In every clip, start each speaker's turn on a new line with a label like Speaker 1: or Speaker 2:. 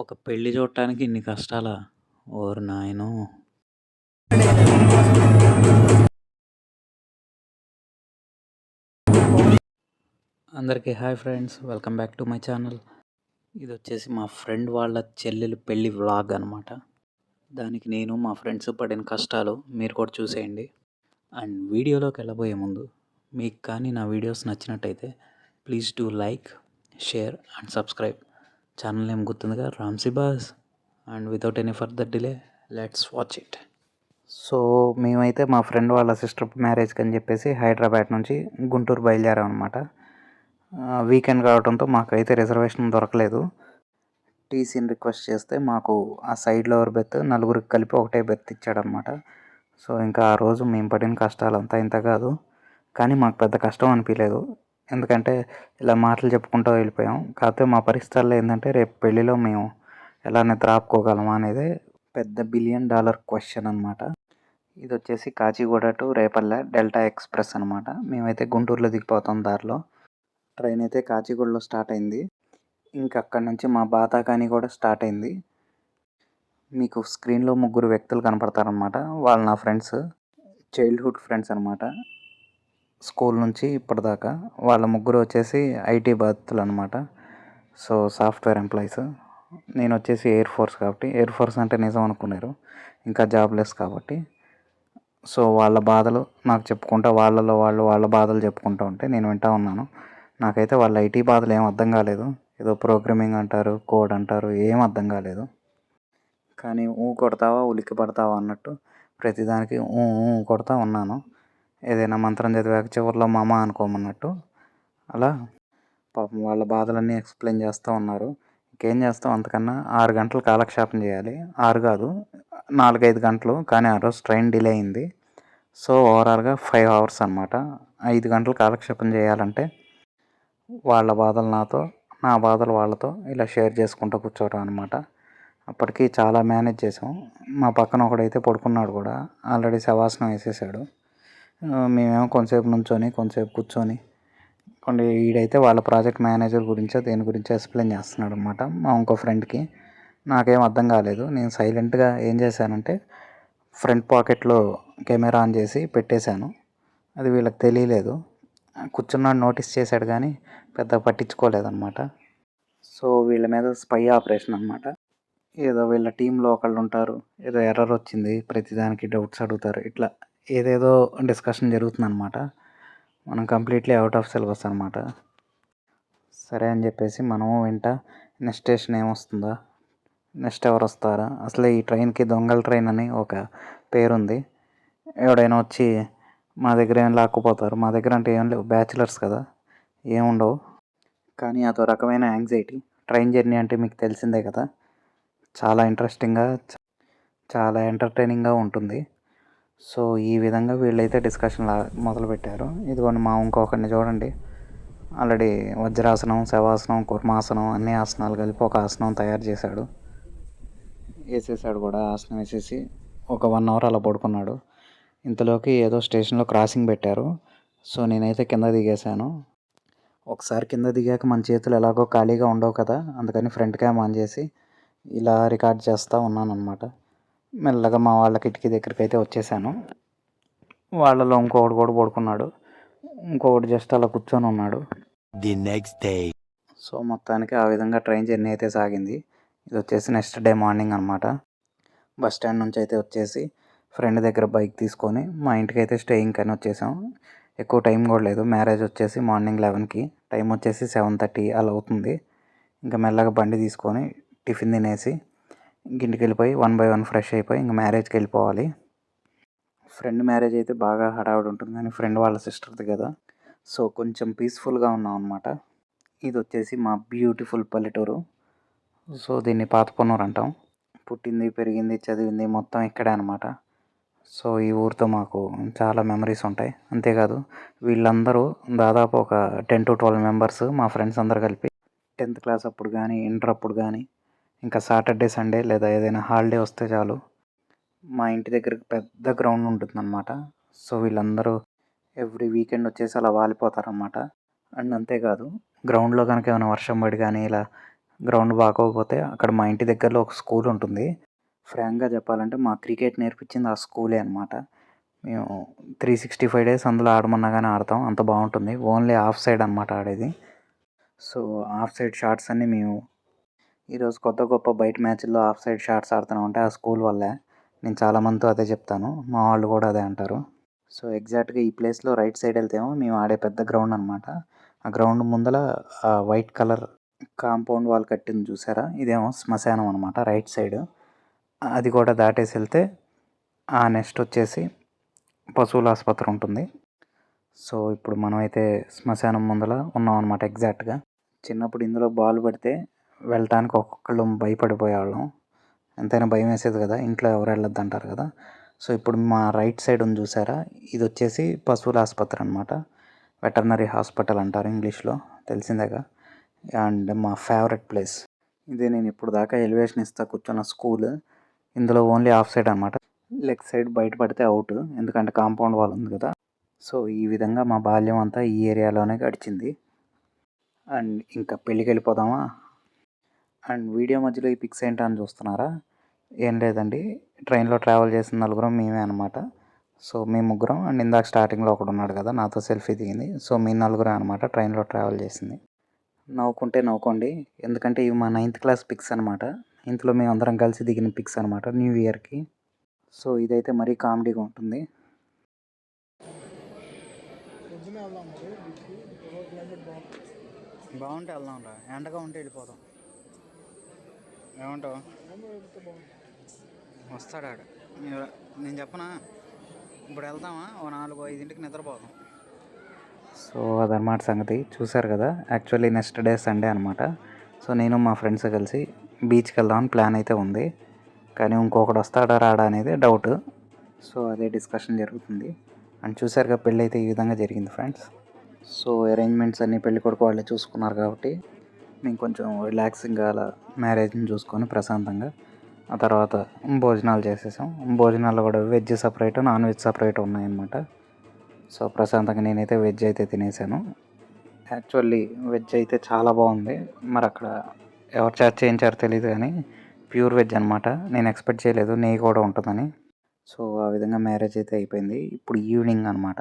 Speaker 1: ఒక పెళ్ళి చూడటానికి ఇన్ని కష్టాలా? ఓరు నాయనో. అందరికీ hi friends welcome back to my channel. ఇది వచ్చేసి మా ఫ్రెండ్ వాళ్ళ చెల్లెలు పెళ్ళి వ్లాగ్ అనమాట దానికి నేను మా ఫ్రెండ్స్ పడిన కష్టాలు మీరు కూడా చూసేయండి. అండ్ వీడియోలోకి వెళ్ళబోయే ముందు మీకు కానీ నా వీడియోస్ నచ్చినట్టయితే please do like share and subscribe. Channel name గుర్తుందిగా Ramsy boss. And without any further delay let's watch it so మేమైతే మా ఫ్రెండ్ వాళ్ళ సిస్టర్ మ్యారేజ్కి అని చెప్పేసి హైదరాబాద్ నుంచి గుంటూరు బయలుదేరాం అనమాట వీకెండ్ కావడంతో మాకైతే రిజర్వేషన్ దొరకలేదు. టీసీని రిక్వెస్ట్ చేస్తే మాకు ఆ సైడ్లో ఎవరు బెత్ నలుగురికి కలిపి ఒకటే బెత్ ఇచ్చాడనమాట సో ఇంకా ఆ రోజు మేము పడిన కష్టాలు అంతా ఇంత కాదు. కానీ మాకు పెద్ద కష్టం అనిపించలేదు ఎందుకంటే ఇలా మాటలు చెప్పుకుంటూ వెళ్ళిపోయాం. కాకపోతే మా పరిస్థితుల్లో ఏంటంటే రేపు పెళ్ళిలో మేము ఎలా నిద్ర ఆపుకోగలమా అనేది పెద్ద బిలియన్ డాలర్ క్వశ్చన్ అనమాట ఇది వచ్చేసి Kacheguda to Repalle delta express అనమాట మేమైతే గుంటూరులో దిగిపోతాం దారిలో. ట్రైన్ అయితే కాచిగూడలో స్టార్ట్ అయింది. ఇంకా అక్కడి నుంచి మా బాతాకాని కూడా స్టార్ట్ అయింది. మీకు స్క్రీన్లో ముగ్గురు వ్యక్తులు కనపడతారనమాట వాళ్ళు నా ఫ్రెండ్స్ చైల్డ్హుడ్ ఫ్రెండ్స్ అనమాట స్కూల్ నుంచి ఇప్పటిదాకా వాళ్ళ ముగ్గురు వచ్చేసి ఐటీ బాధితులు అనమాట సో సాఫ్ట్వేర్ ఎంప్లాయీస్. నేను వచ్చేసి ఎయిర్ ఫోర్స్ కాబట్టి ఎయిర్ ఫోర్స్ అంటే నిజం అనుకున్నారు. ఇంకా జాబ్లెస్ కాబట్టి. సో వాళ్ళ బాధలు నాకు చెప్పుకుంటా వాళ్ళలో వాళ్ళు వాళ్ళ బాధలు చెప్పుకుంటూ ఉంటే నేను వింటా ఉన్నాను. నాకైతే వాళ్ళ ఐటీ బాధలు ఏం అర్థం కాలేదు. ఏదో ప్రోగ్రామింగ్ అంటారు కోడ్ అంటారు ఏం అర్థం కాలేదు. కానీ ఊ కొడతావా ఉలిక్కి పడతావా అన్నట్టు ప్రతిదానికి ఊ ఊ కొడతా ఉన్నాను. ఏదైనా మంత్రం చదివాక చివరిలో మామ అనుకోమన్నట్టు. అలా పాపం వాళ్ళ బాధలన్నీ ఎక్స్ప్లెయిన్ చేస్తూ ఉన్నారు. ఇంకేం చేస్తాం? అంతకన్నా ఆరు గంటలు కాలక్షేపం చేయాలి. ఆరు కాదు నాలుగైదు గంటలు కానీ ఆ రోజు ట్రైన్ డిలే అయింది. సో ఓవరాల్గా ఫైవ్ అవర్స్ అనమాట ఐదు గంటలు కాలక్షేపం చేయాలంటే వాళ్ళ బాధలు నాతో నా బాధలు వాళ్ళతో ఇలా షేర్ చేసుకుంటూ కూర్చోవడం అనమాట అప్పటికి చాలా మేనేజ్ చేసాం మా పక్కన ఒకడైతే పడుకున్నాడు కూడా. ఆల్రెడీ శవాసనం వేసేసాడు. మేమేమో కొంతసేపు నుంచొని కొంతసేపు కూర్చొని. కొన్ని వీడైతే వాళ్ళ ప్రాజెక్ట్ మేనేజర్ గురించో దేని గురించో ఎక్స్ప్లెయిన్ చేస్తున్నాడు అనమాట మా ఇంకో ఫ్రెండ్కి. నాకేం అర్థం కాలేదు. నేను సైలెంట్గా ఏం చేశానంటే ఫ్రంట్ పాకెట్లో కెమెరా ఆన్ చేసి పెట్టేశాను. అది వీళ్ళకి తెలియలేదు. కూర్చున్నాడు నోటీస్ చేశాడు కానీ పెద్ద పట్టించుకోలేదన్నమాట సో వీళ్ళ మీద స్పై ఆపరేషన్ అనమాట. ఏదో వీళ్ళ టీంలో ఒకళ్ళు ఉంటారు. ఏదో ఎర్రర్ వచ్చింది. ప్రతిదానికి డౌట్స్ అడుగుతారు. ఇట్లా ఏదేదో డిస్కషన్ జరుగుతుంది అనమాట మనం కంప్లీట్లీ అవుట్ ఆఫ్ సిలబస్ అనమాట సరే అని చెప్పేసి మనము వెంట. Next station ఏమొస్తుందా? నెక్స్ట్ ఎవరు వస్తారా అసలు ఈ ట్రైన్కి దొంగల ట్రైన్ అని ఒక పేరుంది. ఎవడైనా వచ్చి మా దగ్గర ఏం లాక్కుపోతారు మా దగ్గర అంటే ఏం లేవు. బ్యాచిలర్స్ కదా. ఏముండవు. కానీ అదో రకమైన యాంగ్జైటీ. ట్రైన్ జర్నీ అంటే మీకు తెలిసిందే కదా. చాలా ఇంట్రెస్టింగ్గా చాలా ఎంటర్టైనింగ్గా ఉంటుంది. సో ఈ విధంగా వీళ్ళైతే డిస్కషన్ మొదలుపెట్టారు. ఇదిగోండి మా ఇంకొకరిని చూడండి. ఆల్రెడీ వజ్రాసనం శవాసనం కుర్మాసనం అన్ని ఆసనాలు కలిపి ఒక ఆసనం తయారు చేశాడు. వేసేసాడు కూడా ఆసనం వేసేసి ఒక వన్ అవర్ అలా పడుకున్నాడు. ఇంతలోకి ఏదో స్టేషన్లో క్రాసింగ్ పెట్టారు. సో నేనైతే కింద దిగేశాను. ఒకసారి కింద దిగాక మన చేతులు ఎలాగో ఖాళీగా ఉండవు కదా అందుకని ఫ్రంట్ క్యామ్ ఆన్ చేసి ఇలా రికార్డ్ చేస్తూ ఉన్నాను అనమాట మెల్లగా మా వాళ్ళ కిటికీ దగ్గరికి అయితే వచ్చేసాను. వాళ్ళలో ఇంకొకటి కూడా పడుకున్నాడు. ఇంకొకటి జస్ట్ అలా కూర్చొని ఉన్నాడు.
Speaker 2: ది నెక్స్ట్ డే
Speaker 1: సో మొత్తానికి ఆ విధంగా ట్రైన్ జర్నీ అయితే సాగింది. ఇది వచ్చేసి నెక్స్ట్ డే మార్నింగ్ అనమాట బస్ స్టాండ్ నుంచి అయితే వచ్చేసి ఫ్రెండ్ దగ్గర బైక్ తీసుకొని మా ఇంటికి అయితే స్టేయింగ్ అని వచ్చేసాం. ఎక్కువ టైం కూడా లేదు. మ్యారేజ్ వచ్చేసి మార్నింగ్ లెవెన్కి టైం వచ్చేసి సెవెన్ థర్టీ అలా అవుతుంది. ఇంకా మెల్లగా బండి తీసుకొని టిఫిన్ తినేసి ఇంటికి వెళ్ళిపోయి వన్ బై వన్ ఫ్రెష్ అయిపోయి ఇంకా మ్యారేజ్కి వెళ్ళిపోవాలి. ఫ్రెండ్ మ్యారేజ్ అయితే బాగా హడావిడి ఉంటుంది కానీ ఫ్రెండ్ వాళ్ళ సిస్టర్ది కదా. సో కొంచెం పీస్ఫుల్గా ఉన్నాం అనమాట ఇది వచ్చేసి మా బ్యూటిఫుల్ పల్లెటూరు. సో దీన్ని పాతపొన్నూరు అంటాం. పుట్టింది పెరిగింది చదివింది మొత్తం ఇక్కడే అనమాట సో ఈ ఊరితో మాకు చాలా మెమరీస్ ఉంటాయి. అంతేకాదు వీళ్ళందరూ దాదాపు ఒక టెన్ టు ట్వెల్వ్ మెంబర్స్ మా ఫ్రెండ్స్ అందరు కలిపి టెన్త్ క్లాస్ అప్పుడు కానీ ఇంటర్ అప్పుడు కానీ ఇంకా సాటర్డే సండే లేదా ఏదైనా హాలిడే వస్తే చాలు. మా ఇంటి దగ్గరకు పెద్ద గ్రౌండ్ ఉంటుందన్నమాట. సో వీళ్ళందరూ ఎవ్రీ వీకెండ్ వచ్చేసి అలా వాలిపోతారనమాట అండ్ అంతేకాదు గ్రౌండ్లో కనుక ఏమైనా వర్షం పడి కానీ ఇలా గ్రౌండ్ బాగోకపోతే అక్కడ మా ఇంటి దగ్గరలో ఒక స్కూల్ ఉంటుంది. ఫ్రాంక్గా చెప్పాలంటే మా క్రికెట్ నేర్పించింది ఆ స్కూలే అనమాట మేము త్రీ సిక్స్టీ ఫైవ్ డేస్ అందులో ఆడమన్నా కానీ ఆడతాం. అంత బాగుంటుంది. ఓన్లీ ఆఫ్ సైడ్ అనమాట ఆడేది. సో ఆఫ్ సైడ్ షార్ట్స్ అన్నీ మేము ఈరోజు కొత్త గొప్ప బయట మ్యాచ్ల్లో ఆఫ్ సైడ్ షాట్స్ ఆడుతున్నాం అంటే ఆ స్కూల్ వల్లే. నేను చాలామందితో అదే చెప్తాను. మా వాళ్ళు కూడా అదే అంటారు. సో ఎగ్జాక్ట్గా ఈ ప్లేస్లో రైట్ సైడ్ వెళ్తేమో మేము ఆడే పెద్ద గ్రౌండ్ అనమాట ఆ గ్రౌండ్ ముందల వైట్ కలర్ కాంపౌండ్ వాల్ కట్టింది చూసారా? ఇదేమో శ్మశానం అనమాట రైట్ సైడ్. అది కూడా దాటేసి వెళ్తే ఆ నెక్స్ట్ వచ్చేసి పశువుల ఆసుపత్రి ఉంటుంది. సో ఇప్పుడు మనమైతే శ్మశానం ముందల ఉన్నాం అనమాట ఎగ్జాక్ట్గా. చిన్నప్పుడు ఇందులో బాల్ పడితే వెళ్ళటానికి ఒక్కొక్కళ్ళు భయపడిపోయేవాళ్ళం. ఎంతైనా భయం వేసేది కదా ఇంట్లో ఎవరు వెళ్ళొద్దు అంటారు కదా. సో ఇప్పుడు మా రైట్ సైడ్ ఉంది చూసారా? ఇది వచ్చేసి పశువుల ఆసుపత్రి అనమాట వెటర్నరీ హాస్పిటల్ అంటారు ఇంగ్లీష్లో తెలిసిందేగా? అండ్ మా ఫేవరెట్ ప్లేస్. ఇది నేను ఇప్పుడు దాకా ఎలివేషన్ ఇస్తా కూర్చున్న స్కూల్. ఇందులో ఓన్లీ ఆఫ్ సైడ్ అనమాట లెగ్ సైడ్ బయట పడితే అవుట్ ఎందుకంటే కాంపౌండ్ వాల్ ఉంది కదా. సో ఈ విధంగా మా బాల్యం అంతా ఈ ఏరియాలోనే గడిచింది. అండ్ ఇంకా పెళ్ళికి వెళ్ళిపోదామా? అండ్ వీడియో మధ్యలో ఈ పిక్స్ ఏంటని చూస్తున్నారా? ఏం లేదండి. ట్రైన్లో ట్రావెల్ చేసిన నలుగురం మేమే అనమాట సో మేము ముగ్గురం అండ్ ఇందాక స్టార్టింగ్లో ఒకడు ఉన్నాడు కదా నాతో సెల్ఫీ దిగింది. సో మీ నలుగురం అనమాట ట్రైన్లో ట్రావెల్ చేసింది. నవ్వుకుంటే నవ్వుకోండి. ఎందుకంటే ఇవి మా నైన్త్ క్లాస్ పిక్స్ అనమాట ఇంట్లో మేము అందరం కలిసి దిగిన పిక్స్ అనమాట న్యూ ఇయర్కి. సో ఇదైతే మరీ కామెడీగా ఉంటుంది. బాగుంటే వెళ్దాం రా ఎండగా ఉంటే వెళ్ళిపోదాం. ఏమంటావు? వస్తాడు ఆడ నేను చెప్పనా? ఇప్పుడు వెళ్దామా? ఓ నాలుగు ఐదింటికి నిద్రపోదాం. సో అదనమాట సంగతి. చూసారు కదా యాక్చువల్లీ నెక్స్ట్ డే సండే అనమాట సో నేను మా ఫ్రెండ్స్ కలిసి బీచ్కి వెళ్దామని ప్లాన్ అయితే ఉంది. కానీ ఇంకొకడు వస్తాడా రాడా అనేది డౌట్. సో అదే డిస్కషన్ జరుగుతుంది. అండ్ చూసారుగా పెళ్ళి అయితే ఈ విధంగా జరిగింది ఫ్రెండ్స్. సో అరేంజ్మెంట్స్ అన్నీ పెళ్ళి కొడుకు వాళ్ళే చూసుకున్నారు కాబట్టి మేము కొంచెం రిలాక్సింగ్గా అలా మ్యారేజ్ని చూసుకొని ప్రశాంతంగా ఆ తర్వాత భోజనాలు చేసేసాం. భోజనాలు కూడా veg separate non veg separate ఉన్నాయన్నమాట. సో ప్రశాంతంగా నేనైతే వెజ్ అయితే తినేసాను. యాక్చువల్లీ వెజ్ అయితే చాలా బాగుంది. మరి అక్కడ ఎవరు చార్జ్ చేయించారో తెలియదు కానీ ప్యూర్ వెజ్ అనమాట నేను ఎక్స్పెక్ట్ చేయలేదు. నెయ్యి కూడా ఉంటుందని. సో ఆ విధంగా మ్యారేజ్ అయితే అయిపోయింది. ఇప్పుడు ఈవినింగ్ అనమాట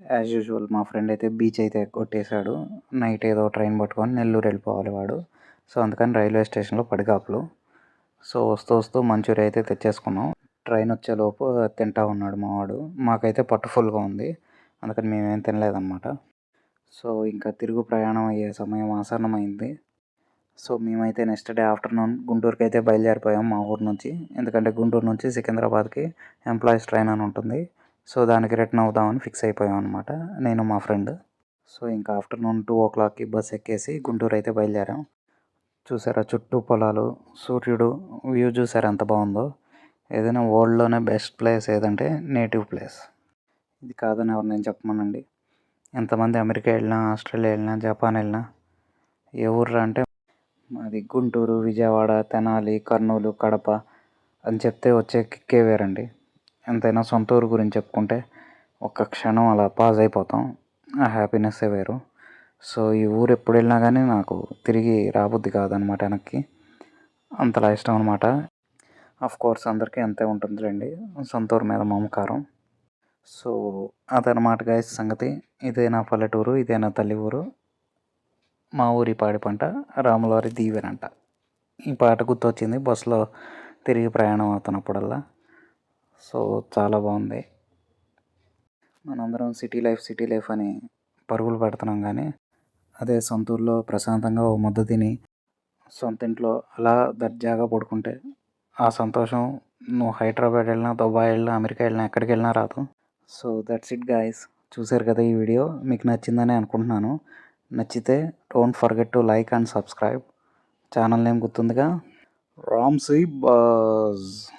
Speaker 1: యాజ్ యూజువల్ మా ఫ్రెండ్ అయితే బీచ్ అయితే కొట్టేశాడు. నైట్ ఏదో ట్రైన్ పట్టుకొని నెల్లూరు వెళ్ళిపోవాలి వాడు. సో అందుకని రైల్వే స్టేషన్లో పడిగాపులు సో వస్తూ వస్తూ మంచూరియా అయితే తెచ్చేసుకున్నాం. ట్రైన్ వచ్చేలోపు తింటా ఉన్నాడు మావాడు మాకైతే పట్టు ఫుల్గా ఉంది. అందుకని మేమేం తినలేదన్నమాట. సో ఇంకా తిరుగు ప్రయాణం అయ్యే సమయం ఆసన్నమైంది. సో మేమైతే నెక్స్ట్ డే ఆఫ్టర్నూన్ గుంటూరుకి అయితే బయలుదేరిపోయాం మా ఊరు నుంచి. ఎందుకంటే గుంటూరు నుంచి సికింద్రాబాద్కి ఎంప్లాయీస్ ట్రైన్ అని ఉంటుంది. సో దానికి రిటర్న్ అవుదామని ఫిక్స్ అయిపోయాం అనమాట నేను మా ఫ్రెండ్. సో ఇంకా ఆఫ్టర్నూన్ టూ ఓ క్లాక్కి బస్ ఎక్కేసి గుంటూరు అయితే బయలుదేరాం. చూసారా చుట్టూ పొలాలు సూర్యుడు వ్యూ చూసారా ఎంత బాగుందో? ఏదైనా వరల్డ్లోనే బెస్ట్ ప్లేస్ ఏదంటే నేటివ్ ప్లేస్. ఇది కాదని ఎవరు నేను చెప్పమనండి. ఎంతమంది అమెరికా వెళ్ళినా ఆస్ట్రేలియా వెళ్ళినా జపాన్ వెళ్ళినా ఏ ఊర్రా అంటే మాది గుంటూరు విజయవాడ తెనాలి కర్నూలు కడప అని చెప్తే వచ్చే కిక్కే వేరండి. ఎంతైనా సొంత ఊరు గురించి చెప్పుకుంటే ఒక్క క్షణం అలా పాజ్ అయిపోతాం. ఆ హ్యాపీనెస్సే వేరు. సో ఈ ఊరు ఎప్పుడు వెళ్ళినా కానీ నాకు తిరిగి రాబుద్ది కాదనమాట వెనక్కి. అంతలా ఇష్టం అనమాట. ఆఫ్ కోర్స్ అందరికీ అంతే ఉంటుందిలేండి. సొంత ఊరు మీద మమకారం. సో అదనమాట గాయస్ సంగతి ఇదే నా పల్లెటూరు ఇదే నా తల్లి ఊరు. మా ఊరి పాడి పంట రాములవారి దీవెనంట. ఈ పాట గుర్తొచ్చింది బస్సులో తిరిగి ప్రయాణం అవుతున్నప్పుడల్లా. సో చాలా బాగుంది. మనందరం సిటీ లైఫ్ సిటీ లైఫ్ అని పరుగులు పెడుతున్నాం కానీ అదే సొంత ఊర్లో ప్రశాంతంగా ఓ ముద్ద తిని సొంత ఇంట్లో అలా దర్జాగా పడుకుంటే ఆ సంతోషం నువ్వు హైదరాబాద్ వెళ్ళినా దుబాయ్ వెళ్ళినా అమెరికా వెళ్ళినా ఎక్కడికి వెళ్ళినా రాదు. So that's it guys. చూసారు కదా ఈ వీడియో? మీకు నచ్చిందని అనుకుంటున్నాను. నచ్చితే don't forget to like and subscribe. Channel name గుర్తుందిగా? Ramsy బాజ్.